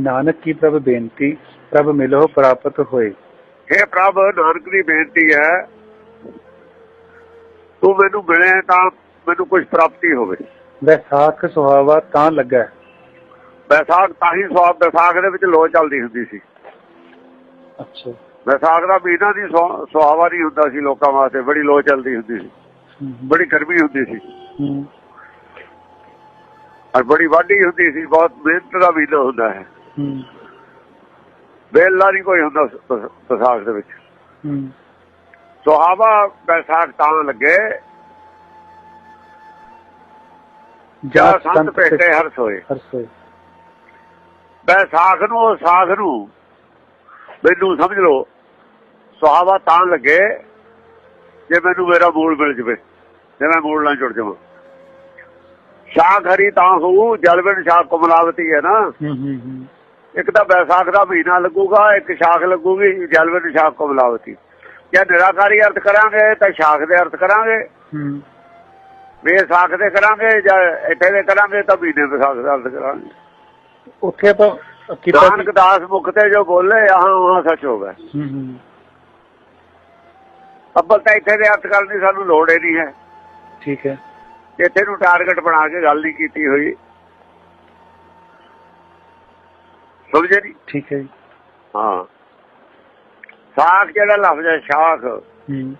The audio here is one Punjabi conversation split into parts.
ਨਾਨਕ ਕੀ ਪ੍ਰਭ ਬੇਨਤੀ ਪ੍ਰਭ ਮਿਲੋ ਪ੍ਰਾਪਤ ਹੋਏ। हे ਪ੍ਰਭ ਨਾਨਕ ਦੀ ਬੇਨਤੀ ਹੈ ਤੂੰ ਮੈਨੂੰ ਮਿਲੇ ਤਾਂ ਮੈਨੂੰ ਕੁਝ ਪ੍ਰਾਪਤੀ ਹੋਵੇ। ਵੈਸਾਖ ਸੁਹਾਵਾ ਤਾਂ ਲੱਗਾ। ਵਿਸਾਖ ਤਾਂ ਹੀ ਸਵਾਬ ਵਿਸਾਖ ਦੇ ਵਿੱਚ ਲੋ ਚੱਲਦੀ ਹੁੰਦੀ ਸੀ। ਅੱਛਾ। ਵਿਸਾਖ ਦਾ ਮਹੀਨਾ ਦੀ ਸੁਹਾ- ਸੁਹਾਵਾ ਨਹੀਂ ਹੁੰਦਾ ਸੀ ਲੋਕਾਂ ਵਾਸਤੇ ਬੜੀ ਲੋ ਚੱਲਦੀ ਹੁੰਦੀ ਸੀ। ਬੜੀ ਗਰਮੀ ਹੁੰਦੀ ਸੀ। ਔਰ ਬੜੀ ਵਾਢੀ ਹੁੰਦੀ ਸੀ ਬਹੁਤ ਮਿਹਨਤ ਦਾ ਮਹੀਨਾ ਹੁੰਦਾ ਹੂੰ। ਵੇਲਾ ਨਹੀਂ ਕੋਈ ਹੁੰਦਾ ਵਿਸਾਖ ਦੇ ਵਿੱਚ। ਹੂੰ। ਸੁਹਾਵਾ ਵਿਸਾਖ ਤਾਂ ਲੱਗੇ। ਜਾਂ ਸੰਤ ਭੇਟੇ ਹਰਸ ਹੋਏ। ਵਿਸਾਖ ਨੂੰ ਉਹ ਸਾਖ ਨੂੰ ਮੈਨੂੰ ਸਮਝ ਲਓ ਸੁਹਾਵਾ ਤਾਂ ਲੱਗੇ ਜੇ ਮੈਨੂੰ ਮੇਰਾ ਮੂਲ ਮਿਲ ਜਵੇ ਜੇ ਮੈਂ ਮੂਲ ਨਾਲ ਜੁੜ ਜਾਵਾਂ। ਸ਼ਾਖ ਹਰੀ ਤਾਂ ਹੋਊ ਜਲਵਨ ਸ਼ਾਖ ਕਮਲਾਵਤੀ ਹੈ ਨਾ। ਹੂੰ ਹੂੰ ਹੂੰ। ਇੱਕ ਤਾਂ ਵਿਸਾਖ ਦਾ ਮਹੀਨਾ ਲੱਗੂਗਾ ਇੱਕ ਸ਼ਾਖ ਲੱਗੂਗੀ ਜਲਵਨ ਸ਼ਾਖ ਕਮਲਾਵਤੀ ਜੇ ਨਿਰਾਕਾਰੀ ਅਰਥ ਕਰਾਂਗੇ ਤਾਂ ਸ਼ਾਖ ਦੇ ਅਰਥ ਕਰਾਂਗੇ। ਹੂੰ। ਵਿਸਾਖ ਦੇ ਕਰਾਂਗੇ ਜਾਂ ਇੱਥੇ ਦੇ ਕਰਾਂਗੇ ਤਾਂ ਮਹੀਨੇ ਵਿਸਾਖ ਦਾ ਅਰਥ ਕਰਾਂਗੇ। ਉੱਥੇ ਕੀਤਾ ਨਾਨਕ ਦਾਸ ਮੁਖ ਤੇ ਜੋ ਬੋਲੇ ਆਹ ਉਹ ਸੱਚ ਹੋ ਗਿਆ। ਅੱਬਲ ਤਾਂ ਇੱਥੇ ਦੇ ਅਰਥ ਕਰਨ ਦੀ ਸਾਨੂੰ ਲੋੜ ਹੀ ਨਹੀਂ ਹੈ। ਠੀਕ ਹੈ। ਇੱਥੇ ਨੂੰ ਟਾਰਗੇਟ ਬਣਾ ਕੇ ਗੱਲ ਨਹੀਂ ਕੀਤੀ ਹੋਈ। ਸਮਝੇ ਨਹੀਂ ਠੀਕ ਹੈ ਜੀ। ਹਾਂ। ਸਾਖ ਜਿਹੜਾ ਲਫ਼ਜ਼ ਹੈ ਸ਼ਾਖ। ਹੂੰ।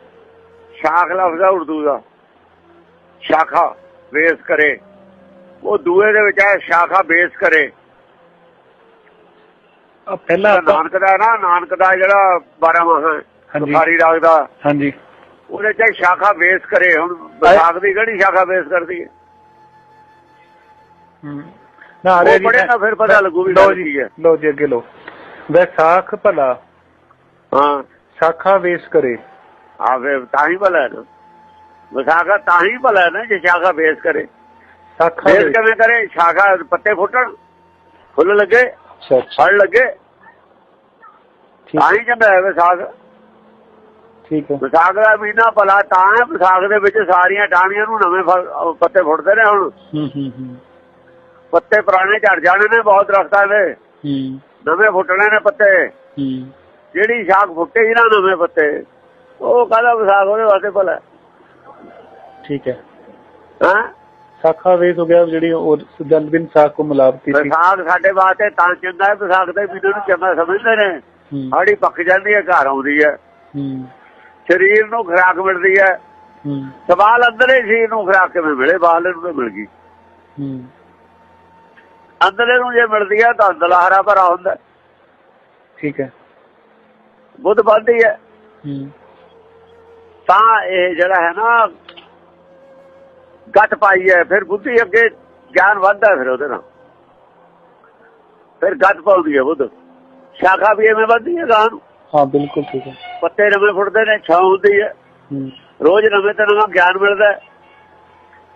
ਸ਼ਾਖ ਲਫ਼ਜ਼ ਹੈ ਉਰਦੂ ਦਾ। ਸ਼ਾਖਾ ਬੇਸ ਕਰੇ। ਉਹ ਦੂਏ ਦੇ ਵਿੱਚ ਹੈ ਸ਼ਾਖਾ ਬੇਸ ਕਰੇ। ਆ ਪਹਿਲਾਂ ਆਪਾਂ ਨਾਨਕ ਦਾ ਨਾ ਨਾਨਕ ਦਾ ਜਿਹੜਾ 12 ਮਾਹ ਹੈ ਹਾਂਜੀ। ਬੁਖਾਰੀ ਰਾਗ ਦਾ। ਹਾਂਜੀ। ਉਹਦੇ ਚ ਸ਼ਾਖਾ ਬੇਸ ਕਰੇ। ਹੁਣ ਵਿਸਾਖ ਦੀ ਕਿਹੜੀ ਸ਼ਾਖਾ ਬੇਸ ਕਰਦੀ ਹੈ? ਹੂੰ। ਨਾ ਅਰੇ ਉਹ ਪੜ੍ਹੇ ਨਾ ਫਿਰ ਪਤਾ ਲੱਗੂ ਵੀ ਲੋ ਗੱਲ ਜੀ ਕੀ ਹੈ। ਲੋ ਜੀ ਅੱਗੇ ਲੋ ਵੈਸਾਖ ਭਲਾ ਹਾਂ। ਸ਼ਾਖਾ ਵੇਸ ਕਰੇ। ਆ ਵੇ ਤਾਂ ਹੀ ਭਲਾ ਹੈ ਨਾ। ਵਿਸਾਖਾ ਤਾਂ ਹੀ ਭਲਾ ਹੈ ਨਾ ਜੇ ਸ਼ਾਖਾ ਬੇਸ ਕਰੇ। ਸ਼ਾਖਾ ਬੇਸ ਵੇਸ- ਕਿਵੇਂ ਕਰੇ? ਸ਼ਾਖਾ ਪੱਤੇ ਫੁੱਟਣ ਫੁੱਲ ਲੱਗੇ ਅੱਛਾ ਅੱਛਾ। ਫਲ ਲੱਗੇ। ਠੀਕ। ਤਾਂ ਹੀ ਵਿਸਾਖ ਠੀਕ ਹੈ। ਵਿਸਾਖ ਦਾ ਮਹੀਨਾ ਭਲਾ ਤਾਂ ਹੈ ਵਿਸਾਖ ਦੇ ਵਿੱਚ ਸਾਰੀਆਂ ਟਾਹਣੀਆਂ ਨੂੰ ਨਵੇਂ ਫਲ ਅਹ ਪੱਤੇ ਫੁੱਟਦੇ ਨੇ ਹੁਣ। ਹੂੰ ਹੂੰ ਹੂੰ। ਪੱਤੇ ਪੁਰਾਣੇ ਝੜ ਜਾਣੇ ਨੇ ਬਹੁਤ ਦਰਖਤਾਂ ਦੇ। ਹੂੰ। ਨਵੇਂ ਫੁੱਟਣੇ ਨੇ ਪੱਤੇ। ਹੂੰ। ਜਿਹੜੀ ਸ਼ਾਖ ਫੁੱਟੇ ਨਾ ਨਵੇਂ ਪੱਤੇ ਉਹ ਕਹਿੰਦਾ ਵਿਸਾਖ ਉਹਦੇ ਵਾਸਤੇ ਭਲਾ? ਠੀਕ ਹੈ। ਹਾਂ? ਸ਼ਾਖਾ ਵੇਸ ਹੋ ਗਿਆ ਜਿਹੜੀ ਉਹ ਜਲਬਿਨ ਸਾਖ ਕੋ ਮਿਲਾਵਤੀ ਸੀ। ਵਿਸਾਖ ਸਾਡੇ ਵਾਸਤੇ ਤਾਂ ਚੰਗਾ ਹੈ ਵਿਸਾਖ ਦੇ ਮਹੀਨੇ ਨੂੰ ਚੰਗਾ ਸਮਝਦੇ ਨੇ। ਹੂੰ। ਹਾੜੀ ਪੱਕ ਜਾਂਦੀ ਹੈ ਘਰ ਆਉਂਦੀ ਹੈ। ਹੂੰ। ਸਰੀਰ ਨੂੰ ਖੁਰਾਕ ਮਿਲਦੀ ਹੈ। ਹੂੰ। ਸਵਾਲ ਅੰਦਰੇ ਸਰੀਰ ਨੂੰ ਖੁਰਾਕ ਕਿਵੇਂ ਮਿਲੇ? ਬਾਹਰਲੇ ਨੂੰ ਮਿਲ ਗਈ। ਹੂੰ। ਅੰਦਰੇ ਨੂੰ ਜੇ ਮਿਲਦੀ ਹੈ ਤਾਂ ਅੰਦਰਲਾ ਹਰਾ ਭਰਾ ਹੁੰਦਾ। ਠੀਕ ਹੈ। ਬੁੱਧ ਵੱਧਦੀ ਹੈ। ਤਾਂ ਇਹ ਜਿਹੜਾ ਹੈ ਨਾ ਗੱਟ ਪਾਈ ਹੈ। ਫਿਰ ਬੁੱਧੀ ਅੱਗੇ ਗਿਆਨ ਵੱਧਦਾ ਫਿਰ ਉਹਦੇ ਨਾਲ। ਫਿਰ ਗੱਟ ਪਾਉਂਦੀ ਹੈ ਬੁੱਧ। ਸ਼ਾਖਾ ਵੀ ਐਵੇਂ ਵੱਧਦੀ ਹੈ ਗਾਂ ਨੂੰ। ਹਾਂ ਬਿਲਕੁਲ ਠੀਕ ਹੈ। ਪੱਤੇ ਨਵੇਂ ਫੁੱਟਦੇ ਨੇ ਛਾਂ ਹੁੰਦੀ ਹੈ। ਰੋਜ਼ ਨਵੇਂ ਤੋਂ ਨਵਾਂ ਗਿਆਨ ਮਿਲਦਾ ਹੈ।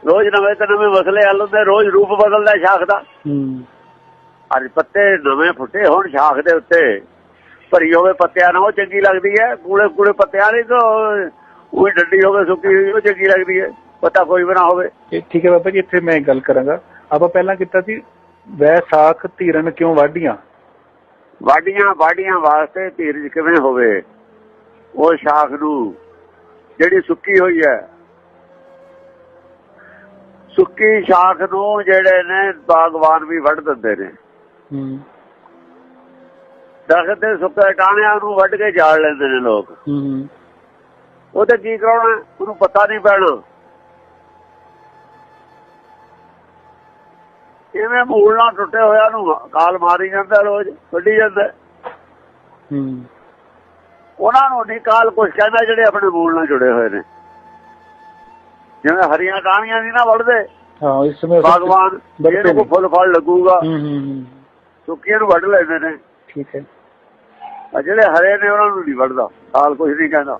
ਰੋਜ਼ ਨਵੇਂ ਤੋਂ ਨਵੇਂ ਮਸਲੇ ਹੱਲ ਹੁੰਦੇ ਰੋਜ਼ ਰੂਪ ਬਦਲਦਾ ਸ਼ਾਖ ਦਾ। ਅੱਜ ਪੱਤੇ ਨਵੇਂ ਫੁੱਟੇ ਹੋਣ ਸ਼ਾਖ ਦੇ ਉੱਤੇ। ਭਰੀ ਹੋਵੇ ਪੱਤਿਆਂ ਨਾਲ ਉਹ ਚੰਗੀ ਲੱਗਦੀ ਹੈ ਕੂੜੇ ਕੂੜੇ ਪੱਤਿਆਂ ਨਹੀਂ ਤਾਂ ਉਹ ਡੰਡੀ ਹੋਵੇ ਸੁੱਕੀ ਹੋਈ ਉਹ ਚੰਗੀ ਲੱਗਦੀ ਹੈ ਪੱਤਾ ਕੋਈ ਵੀ ਨਾ ਹੋਵੇ। ਠੀਕ ਹੈ ਬਾਬਾ ਜੀ ਇੱਥੇ ਮੈਂ ਗੱਲ ਕਰਾਂਗਾ। ਆਪਾਂ ਪਹਿਲਾਂ ਕੀਤਾ ਸੀ ਵੈਸਾਖ ਧੀਰਨ ਕਿਉਂ ਵਾਢੀਆਂ? ਵਾਡੀਆਂ ਵਾਡੀਆਂ ਵਾਸਤੇ ਧੀਰਜ ਕਿਵੇਂ ਹੋਵੇ? ਉਹ ਸ਼ਾਖ ਨੂੰ ਜਿਹੜੀ ਸੁੱਕੀ ਹੋਈ ਹੈ ਸੁੱਕੀ ਸ਼ਾਖ ਨੂੰ ਜਿਹੜੇ ਨੇ ਬਾਗਵਾਨ ਵੀ ਵੱਢ ਦਿੰਦੇ ਨੇ। ਹੂੰ। ਦਰਖਤ ਦੇ ਸੁੱਕੇ ਟਾਹਣਿਆਂ ਨੂੰ ਵੱਢ ਕੇ ਜਾਲ ਲੈਂਦੇ ਨੇ ਲੋਕ। ਹੂੰ। ਉਹ ਤੇ ਕੀ ਕਰਾਉਣਾ ਉਹਨੂੰ ਪਤਾ ਨਹੀਂ ਪੈਣਾ। ਇਵੇਂ ਮੂਲ ਨਾਲ ਟੁੱਟੇ ਹੋਇਆ ਨੂੰ ਕਾਲ ਮਾਰੀ ਜਾਂਦਾ ਰੋਜ਼ ਵੱਢੀ ਜਾਂਦਾ। ਹੂੰ। ਉਹਨਾਂ ਨੂੰ ਨਹੀਂ ਕਾਲ ਕੁਛ ਕਹਿੰਦਾ ਜਿਹੜੇ ਆਪਣੇ ਮੂਲ ਨਾਲ ਜੁੜੇ ਹੋਏ ਨੇ। ਜਿਵੇਂ ਹਰੀਆਂ ਟਾਹਣੀਆਂ ਨਹੀਂ ਨਾ ਵੱਢਦੇ ਹਾਂ ਇਸ ਸਮੇਂ ਵੱਢਦੇ ਇਹਨੂੰ ਨੇ। ਫੁੱਲ ਫਲ ਲੱਗੂਗਾ ਹੂੰ ਹੂੰ ਸੁੱਕੀਆਂ ਨੂੰ ਵੱਢ ਲੈਂਦੇ ਨੇ। ਠੀਕ ਹੈ। ਆ ਜਿਹੜੇ ਹਰੇ ਨੇ ਉਹਨਾਂ ਨੂੰ ਨਹੀਂ ਵੱਢਦਾ ਕਾਲ ਕੁਛ ਨਹੀਂ ਕਹਿੰਦਾ।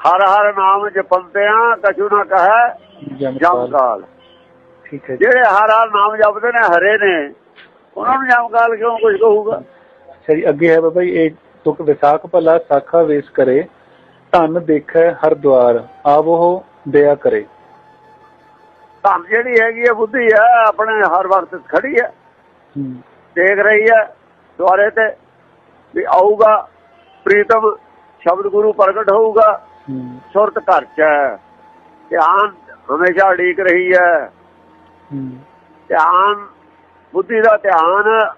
ਹਰ ਹਰ ਨਾਮ ਜਪੰਤਿਆਂ ਕਛੂ ਨਾ ਕਹੈ ਜਮ ਜਮਕਾਲ ਕਾਲ। ਠੀਕ ਹੈ ਜਿਹੜੇ ਹਰ ਹਰ ਨਾਮ ਜਪਦੇ ਨੇ ਹਰੇ ਨੇ ਉਹਨਾਂ ਨੂੰ ਜਮ ਕਾਲ ਕਿਉਂ ਕੁਝ ਕਹੂਗਾ? ਜੀ ਅੱਗੇ ਹੈ ਬਾਬਾ ਜੀ ਇਹ ਤੁਕ ਵਿਸਾਖ ਭਲਾ ਸਾਖਾ ਵੇਸ ਕਰੇ ਧਨ ਦੇਖੈ ਹਰ ਦਵਾਰ ਆਵੋ ਦਇਆ ਕਰੇ। ਧਨ ਜਿਹੜੀ ਹੈਗੀ ਹੈ ਬੁੱਧੀ ਹੈ ਆਪਣੇ ਹਰ ਵਕਤ ਖੜੀ ਹੈ। ਦੇਖ ਰਹੀ ਹੈ ਦੁਆਰੇ ਤੇ ਵੀ ਆਊਗਾ ਪ੍ਰੀਤਮ ਸ਼ਬਦ ਗੁਰੂ ਪ੍ਰਗਟ ਹੋਊਗਾ। ਸੁਰਤ ਘਰ ਚ ਧਿਆਨ ਹਮੇਸ਼ਾ ਢੀਕ ਰਹੀ ਹੈ। ਹੂੰ। ਧਿਆਨ ਬੁੱਧੀ ਦਾ ਧਿਆਨ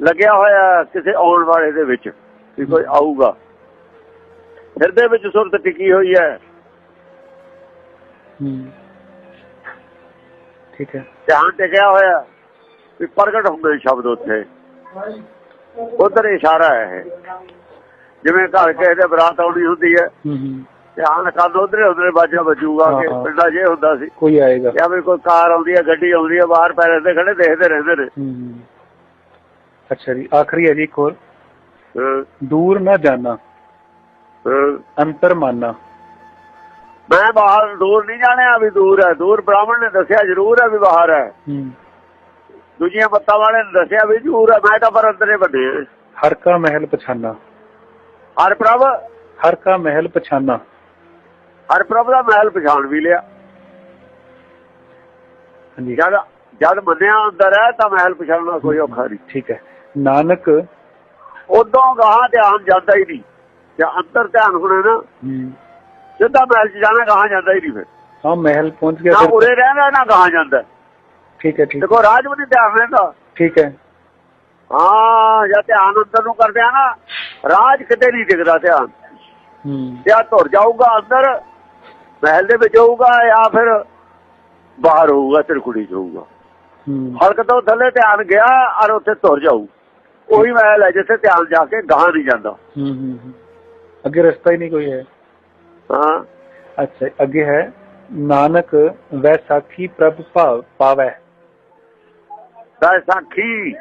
ਲੱਗਿਆ ਹੋਇਆ ਕਿਸੇ ਆਉਣ ਵਾਲੇ ਦੇ ਵਿੱਚ ਵੀ ਕੋਈ ਆਊਗਾ। ਹਿਰਦੇ ਵਿੱਚ ਸੁਰਤ ਟਿਕੀ ਹੋਈ ਹੈ। ਹੂੰ। ਠੀਕ ਹੈ। ਧਿਆਨ ਟਿਕਿਆ ਹੋਇਆ ਵੀ ਪ੍ਰਗਟ ਹੁੰਦੇ ਸ਼ਬਦ ਉੱਥੇ। ਉਧਰ ਇਸ਼ਾਰਾ ਹੈ ਇਹ। ਜਿਵੇਂ ਘਰ ਕਿਸੇ ਦੇ ਬਰਾਤ ਆਉਣੀ ਹੁੰਦੀ ਹੈ ਹੂੰ ਹੂੰ। ਧਿਆਨ ਕੰਨ ਉਧਰੇ ਉਧਰੇ ਬਾਜਾ ਵੱਜੂਗਾ ਕਿ। ਪਿੰਡਾਂ ਇਹ ਹੁੰਦਾ ਸੀ ਕੋਈ ਆਏਗਾ। ਜਾਂ ਵੀ ਕੋਈ ਕਾਰ ਆਉਂਦੀ ਹੈ ਗੱਡੀ ਆਉਂਦੀ ਹੈ ਬਾਹਰ ਪੈਰੇ ਤੇ ਖੜੇ ਦੇਖਦੇ ਰਹਿੰਦੇ ਨੇ। ਅੱਛਾ ਜੀ ਆਖਰੀ ਹੈ ਜੀ ਇੱਕ ਹੋਰ। ਹਾਂ, ਦੂਰ ਨਾ ਜਾਣਾ। ਅੰਤਰ ਮਾਨਾ। ਮੈਂ ਬਾਹਰ ਦੂਰ ਨਹੀਂ ਜਾਣਿਆ ਵੀ ਦੂਰ ਹੈ। ਦੂਰ ਬ੍ਰਾਹਮਣ ਨੇ ਦੱਸਿਆ ਜ਼ਰੂਰ ਹੈ ਵੀ ਬਾਹਰ ਹੈ। ਦੂਜੀਆਂ ਬੱਤਾਂ ਵਾਲੇ ਨੇ ਦੱਸਿਆ ਵੀ ਜ਼ਰੂਰ ਹੈ। ਮੈਂ ਤਾਂ ਪਰ ਅੰਦਰੇ ਵੱਡੇ। ਹਰ ਕਾ ਮਹਿਲ ਪਛਾਨਾ। ਹਰ ਪ੍ਰਭ? ਹਰ ਕਾ ਮਹਿਲ ਪਛਾਨਾ। ਹਰ ਪ੍ਰਭ ਦਾ ਮਹਿਲ ਪਛਾਣ ਵੀ ਲਿਆ। ਹਾਂਜੀ। ਜਦ ਜਦ ਮੰਨਿਆ ਅੰਦਰ ਹੈ ਤਾਂ ਮਹਿਲ ਪਛਾਣਨਾ ਕੋਈ ਔਖਾ ਨਹੀਂ। ਠੀਕ ਹੈ। ਨਾਨਕ ਉਦੋਂ ਗਾਹਾਂ ਧਿਆਨ ਜਾਂਦਾ ਹੀ ਨਹੀਂ। ਜੇ ਅੰਦਰ ਧਿਆਨ ਹੋਣਾ ਨਾ। ਹੂੰ। ਸਿੱਧਾ ਮਹਿਲ 'ਚ ਜਾਣਾ ਗਾਹਾਂ ਜਾਂਦਾ ਹੀ ਨਹੀਂ ਫਿਰ। ਹਾਂ ਮਹਿਲ ਪਹੁੰਚ ਗਿਆ ਨਾ ਉਰੇ ਰਹਿਣਾ ਨਾ ਗਾਹਾਂ ਜਾਂਦਾ। ਠੀਕ ਹੈ ਠੀਕ ਦੇਖੋ ਰਾਜ ਵੀ ਧਿਆਨ ਰਹਿੰਦਾ। ਠੀਕ ਹੈ। ਹਾਂ ਜਾਂ ਧਿਆਨ ਅੰਦਰ ਨੂੰ ਕਰਦੇ ਆ ਨਾ ਰਾਜ ਕਿਤੇ ਨਹੀਂ ਟਿਕਦਾ ਧਿਆਨ। ਹੂੰ। ਜਾਂ ਤੁਰ ਜਾਊਗਾ ਅੰਦਰ ਮਹਿਲ ਦੇ ਵਿੱਚ ਹੋਊਗਾ ਜਾਂ ਫਿਰ ਬਾਹਰ ਹੋਊਗਾ ਤਿਰਕੁੜੀ ਹੂੰ। ਹਲਕ ਤੋਂ ਥੱਲੇ ਧਿਆਨ ਗਿਆ ਔਰ ਉੱਥੇ ਤੁਰ ਜਾਊ। ਉਹੀ ਮਹਿਲ ਹੈ ਜਿੱਥੇ ਧਿਆਨ ਜਾ ਕੇ ਗਾਹਾਂ ਨਹੀਂ ਜਾਂਦਾ। ਹੂੰ, ਹੂੰ। ਅੱਗੇ ਰਸਤਾ ਹੀ ਨਹੀਂ ਕੋਈ ਹੈ। ਹਾਂ। ਅੱਛਾ ਅੱਗੇ ਹੈ ਨਾਨਕ ਵੈਸਾਖੀ ਪ੍ਰਭ ਭਾਵ ਪਾਵੈ। ਦਾ ਸਾਖੀ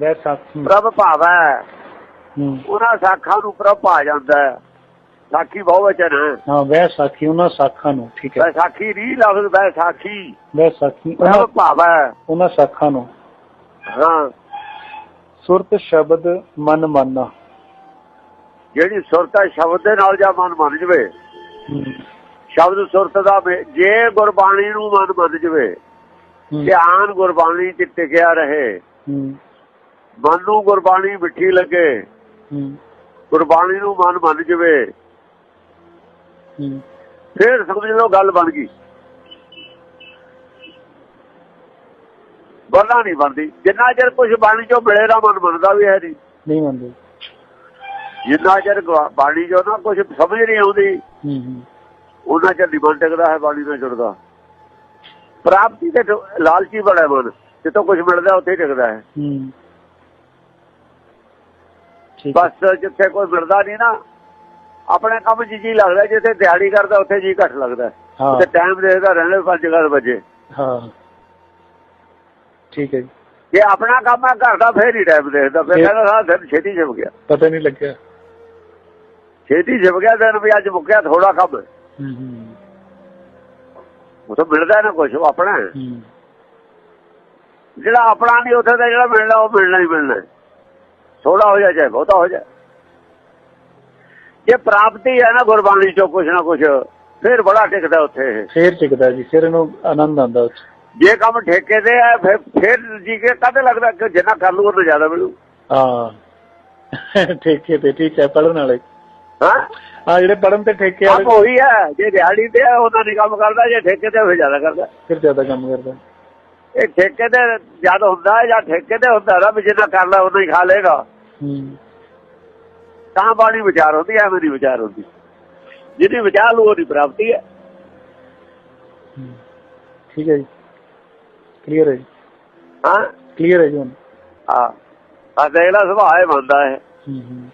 ਵੈਸਾਖੀ। ਪ੍ਰਭ ਭਾਵੈ। ਉਹਨਾਂ ਸਾਖਾਂ ਨੂੰ ਪ੍ਰਭ ਪਾ ਜਾਂਦਾ ਹੈ। ਸਾਖੀ ਬਹੁ ਵਚਨ ਹੈ। ਹਾਂ ਵੈਸਾਖੀ ਉਹਨਾਂ ਸਾਖਾਂ ਨੂੰ ਠੀਕ ਹੈ। ਸਾਖੀ ਨਹੀਂ ਲਫ਼ਜ਼ ਵੈਸਾਖੀ। ਵੈਸਾਖੀ ਪ੍ਰਭ ਭਾਵੈ। ਉਹਨਾਂ ਸਾਖਾਂ ਨੂੰ। ਹਾਂ। ਸੁਰਤ ਸ਼ਬਦ ਮਨ ਮਾਨਾ। ਜਿਹੜੀ ਸੁਰਤ ਹੈ ਸ਼ਬਦ ਦੇ ਨਾਲ ਜਾਂ ਮਨ ਮੰਨ ਜਵੇ। ਸ਼ਬਦ ਸੁਰਤ ਦਾ ਜੇ ਗੁਰਬਾਣੀ ਨੂੰ ਮਨ ਮੰਨ ਜਵੇ ਧਿਆਨ ਗੁਰਬਾਣੀ 'ਚ ਟਿਕਿਆ ਰਹੇ। ਮਨ ਨੂੰ ਗੁਰਬਾਣੀ ਮਿੱਠੀ ਲੱਗੇ ਗੁਰਬਾਣੀ ਨੂੰ ਮਨ ਮੰਨ ਜਵੇ। ਫਿਰ ਸਮਝ ਲਓ ਗੱਲ ਬਣ ਗਈ। ਵਰਨਾ ਨਹੀਂ ਬਣਦੀ। ਜਿੰਨਾ ਚਿਰ ਕੁਝ ਬਾਣੀ ਚੋਂ ਮਿਲੇ ਨਾ ਮਨ ਮੰਨਦਾ ਵੀ ਹੈ ਨਹੀਂ। ਨਹੀਂ ਮੰਨਦੇ ਜਿੰਨਾ ਚਿਰ ਬਾਣੀ ਚੋਂ ਨਾ ਕੁਝ ਸਮਝ ਨਹੀਂ ਆਉਂਦੀ ਹੂੰ ਹੂੰ। ਉਹਨਾਂ ਚਿਰ ਨਹੀਂ ਮਨ ਟਿਕਦਾ ਹੈ ਬਾਣੀ ਨਾਲ ਜੁੜਦਾ। ਪ੍ਰਾਪਤੀ ਦੇ ਲਾਲਚੀ ਬੜਾ ਮਨ ਜਿੱਥੋਂ ਕੁਝ ਮਿਲਦਾ ਉੱਥੇ ਹੀ ਟਿਕਦਾ ਹੈ। ਬਸ ਜਿੱਥੇ ਕੋਈ ਮਿਲਦਾ ਨਹੀਂ ਨਾ ਆਪਣੇ ਕੰਮ 'ਚ ਜੀ ਲੱਗਦਾ ਜਿੱਥੇ ਦਿਹਾੜੀ ਕਰਦਾ ਉੱਥੇ ਜੀ ਘੱਟ ਲੱਗਦਾ ਤੇ ਟਾਈਮ ਦੇਖਦਾ ਰਹਿੰਦੇ 5 ਵਜੇ। ਹਾਂ। ਠੀਕ ਹੈ ਜੀ। ਜੇ ਆਪਣਾ ਕੰਮ ਹੈ ਘਰ ਦਾ ਫੇਰ ਹੀ ਟਾਈਮ ਦੇਖਦਾ ਫਿਰ ਫਿਰ- ਕਹਿੰਦਾ ਸਾਰਾ ਦਿਨ ਛੇਤੀ ਛਿਪ ਗਿਆ। ਪਤਾ ਨਹੀਂ ਲੱਗਿਆ। ਛੇਤੀ ਛਿਪ ਗਿਆ ਦਿਨ ਵੀ ਅੱਜ ਮੁੱਕਿਆ ਥੋੜਾ ਕੰਮ ਹੈ। ਹੂੰ ਉਹ ਤਾਂ ਮਿਲਦਾ ਨਾ ਕੁਝ ਉਹ ਆਪਣਾ ਜਿਹੜਾ ਆਪਣਾ ਨਹੀਂ ਉੱਥੇ ਦਾ ਜਿਹੜਾ ਮਿਲਣਾ ਉਹ ਮਿਲਣਾ ਹੀ ਮਿਲਣਾ। ਥੋੜਾ ਹੋ ਜਾਏ ਚਾਹੇ ਬਹੁਤਾ ਹੋ ਜਾਏ ਜੇ ਪ੍ਰਾਪਤੀ ਹੈ ਨਾ ਗੁਰਬਾਣੀ ਚੋਂ ਕੁਝ ਨਾ ਕੁਝ ਫਿਰ ਬੜਾ ਟਿਕਦਾ ਉੱਥੇ। ਫੇਰ ਟਿਕਦਾ ਜੀ ਫਿਰ ਇਹਨੂੰ ਆਨੰਦ ਆਉਂਦਾ। ਜੇ ਕੰਮ ਠੇਕੇ ਤੇ ਹੈ ਫਿਰ ਫਿਰ ਜੀ ਕੇ ਕਦੇ ਲੱਗਦਾ ਕਿ ਜਿੰਨਾ ਕਰ ਲੂ ਉਹਨੂੰ ਜ਼ਿਆਦਾ ਮਿਲੂ ਹਾਂ ਠੇਕੇ ਤੇ ਠੀਕ ਹੈ ਪੜਨ ਵਾਲੇ ਹਾਂ? ਆ ਜਿਹੜੇ ਪੜਨ ਤੇ ਠੇਕੇ ਵਾਲੇ ਉਹੀ ਹੈ ਜੇ ਦਿਹਾੜੀ ਤੇ ਹੈ ਉਹਨਾਂ ਨਹੀਂ ਕੰਮ ਕਰਦਾ ਜੇ ਠੇਕੇ ਤੇ ਫਿਰ ਜ਼ਿਆਦਾ ਕਰਦਾ। ਫਿਰ ਜ਼ਿਆਦਾ ਕੰਮ ਕਰਦਾ। ਇਹ ਠੇਕੇ ਤੇ ਜਦ ਹੁੰਦਾ ਹੈ ਜਾਂ ਠੇਕੇ ਤੇ ਹੁੰਦਾ ਵੀ ਜਿੰਨਾ ਕਰ ਲਾ ਉਹਨਾਂ ਹੀ ਖਾ ਲੇਗਾ ਹੂੰ। ਤਾਂ ਬਾਣੀ ਵਿਚਾਰ ਹੁੰਦੀ ਐ ਮੇਰੀ ਵਿਚਾਰ ਹੁੰਦੀ। ਜਿਹਦੀ ਵਿਚਾਰ ਲੂ ਉਹਦੀ ਪ੍ਰਾਪਤੀ ਹੈ। ਹੂੰ। ਠੀਕ ਹੈ ਜੀ। ਕਲੀਅਰ ਹੈ ਜੀ। ਹਾਂ। ਕਲੀਅਰ ਹੈ ਜੀ ਹੁਣ। ਆ ਆ ਦੇਖ ਲੈ ਸੁਭਾਅ ਇਹ ਮੰਨਦਾ ਹੈ ਹੂੰ ਹੂੰ।